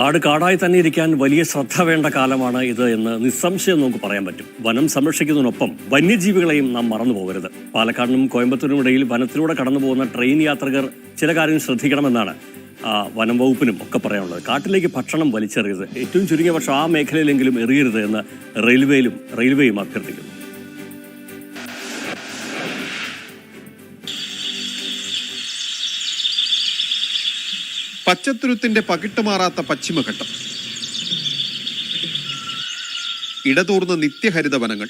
കാട് കാടായി തന്നെ ഇരിക്കാൻ വലിയ ശ്രദ്ധ വേണ്ട കാലമാണ് ഇത് എന്ന് നിസ്സംശയം നമുക്ക് പറയാൻ പറ്റും. വനം സംരക്ഷിക്കുന്നതിനൊപ്പം വന്യജീവികളെയും നാം മറന്നു പോകരുത്. പാലക്കാടിനും കോയമ്പത്തൂരിനും ഇടയിൽ വനത്തിലൂടെ കടന്നു പോകുന്ന ട്രെയിൻ യാത്രികർ ചില കാര്യം ശ്രദ്ധിക്കണമെന്നാണ് വനം വകുപ്പിനും ഒക്കെ പറയാനുള്ളത്. കാട്ടിലേക്ക് ഭക്ഷണം വലിച്ചെറിയരുത്. ഏറ്റവും ചുരുങ്ങിയ പക്ഷം ആ മേഖലയിലെങ്കിലും എറിയരുത് എന്ന് റെയിൽവേയിലും റെയിൽവേയും അഭ്യർത്ഥിക്കുന്നു. പച്ചത്തുരുത്തിന്റെ പകിട്ടുമാറാത്ത പശ്ചിമഘട്ടം. ഇടതൂർന്ന നിത്യഹരിത വനങ്ങൾ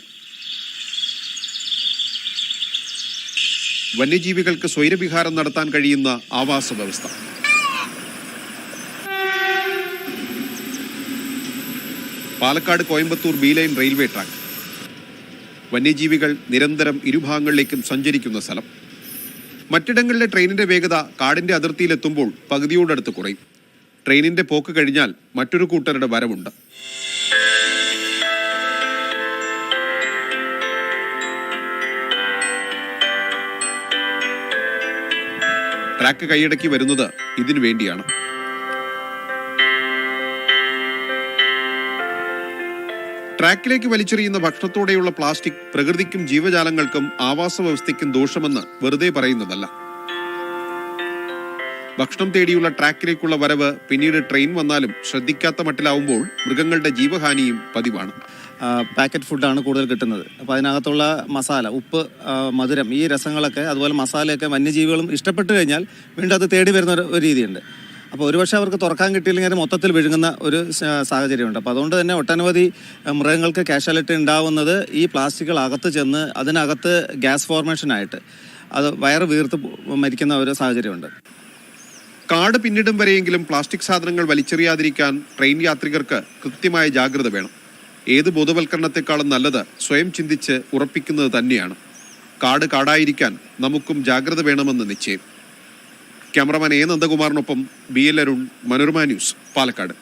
വന്യജീവികൾക്ക് സ്വൈരവിഹാരം നടത്താൻ കഴിയുന്ന ആവാസ വ്യവസ്ഥ Palakkad Coimbatore B line railway track. വന്യജീവികൾ നിരന്തരം ഇരുഭാഗങ്ങളിലേക്കും സഞ്ചരിക്കുന്ന സ്ഥലം. മറ്റിടങ്ങളിലെ ട്രെയിനിന്റെ വേഗത കാടിന്റെ അതിർത്തിയിലെത്തുമ്പോൾ പകുതിയോടടുത്ത് കുറയും. ട്രെയിനിന്റെ പോക്ക് കഴിഞ്ഞാൽ മറ്റൊരു കൂട്ടരുടെ വരവുണ്ട്. ട്രാക്ക് കൈയടക്കി വരുന്നത് ഇതിനു വേണ്ടിയാണ്. ട്രാക്കിലേക്ക് വലിച്ചെറിയുന്ന ഭക്ഷണത്തോടെയുള്ള പ്ലാസ്റ്റിക് പ്രകൃതിക്കും ജീവജാലങ്ങൾക്കും ആവാസ വ്യവസ്ഥയ്ക്കും ദോഷമെന്ന് വെറുതെ പറയുന്നതല്ല. ഭക്ഷണം തേടിയുള്ള ട്രാക്കിലേക്കുള്ള വരവ് പിന്നീട് ട്രെയിൻ വന്നാലും ശ്രദ്ധിക്കാത്ത മട്ടിലാവുമ്പോൾ മൃഗങ്ങളുടെ ജീവഹാനിയും പതിവാണ്. പാക്കറ്റ് ഫുഡാണ് കൂടുതൽ കിട്ടുന്നത്. അപ്പോൾ അതിനകത്തുള്ള മസാല ഉപ്പ് മധുരം ഈ രസങ്ങളൊക്കെ അതുപോലെ മസാലയൊക്കെ വന്യജീവികളും ഇഷ്ടപ്പെട്ടു കഴിഞ്ഞാൽ വീണ്ടും അത് തേടി വരുന്ന ഒരു രീതിയുണ്ട്. അപ്പോൾ ഒരുപക്ഷെ അവർക്ക് തുറക്കാൻ കിട്ടിയില്ലെങ്കിൽ മൊത്തത്തിൽ വിഴുങ്ങുന്ന ഒരു സാഹചര്യമുണ്ട്. അപ്പോൾ അതുകൊണ്ട് തന്നെ ഒട്ടനവധി മൃഗങ്ങൾക്ക് കാഷ്വാലിറ്റി ഉണ്ടാവുന്നത് ഈ പ്ലാസ്റ്റിക്കുകൾ അകത്ത് ചെന്ന് അതിനകത്ത് ഗ്യാസ് ഫോർമേഷനായിട്ട് അത് വയറ് വീർത്ത് മരിക്കുന്ന ഒരു സാഹചര്യമുണ്ട്. കാട് പിന്നിടും വരെയെങ്കിലും പ്ലാസ്റ്റിക് സാധനങ്ങൾ വലിച്ചെറിയാതിരിക്കാൻ ട്രെയിൻ യാത്രികർക്ക് കൃത്യമായ ജാഗ്രത വേണം. ഏത് ബോധവൽക്കരണത്തെക്കാളും നല്ലത് സ്വയം ചിന്തിച്ച് ഉറപ്പിക്കുന്നത് തന്നെയാണ്. കാട് കാടായിരിക്കാൻ നമുക്കും ജാഗ്രത വേണമെന്ന് നിശ്ചയം. Cameraman A നന്ദകുമാറിനൊപ്പം B L Arun Manorama news Palakkad.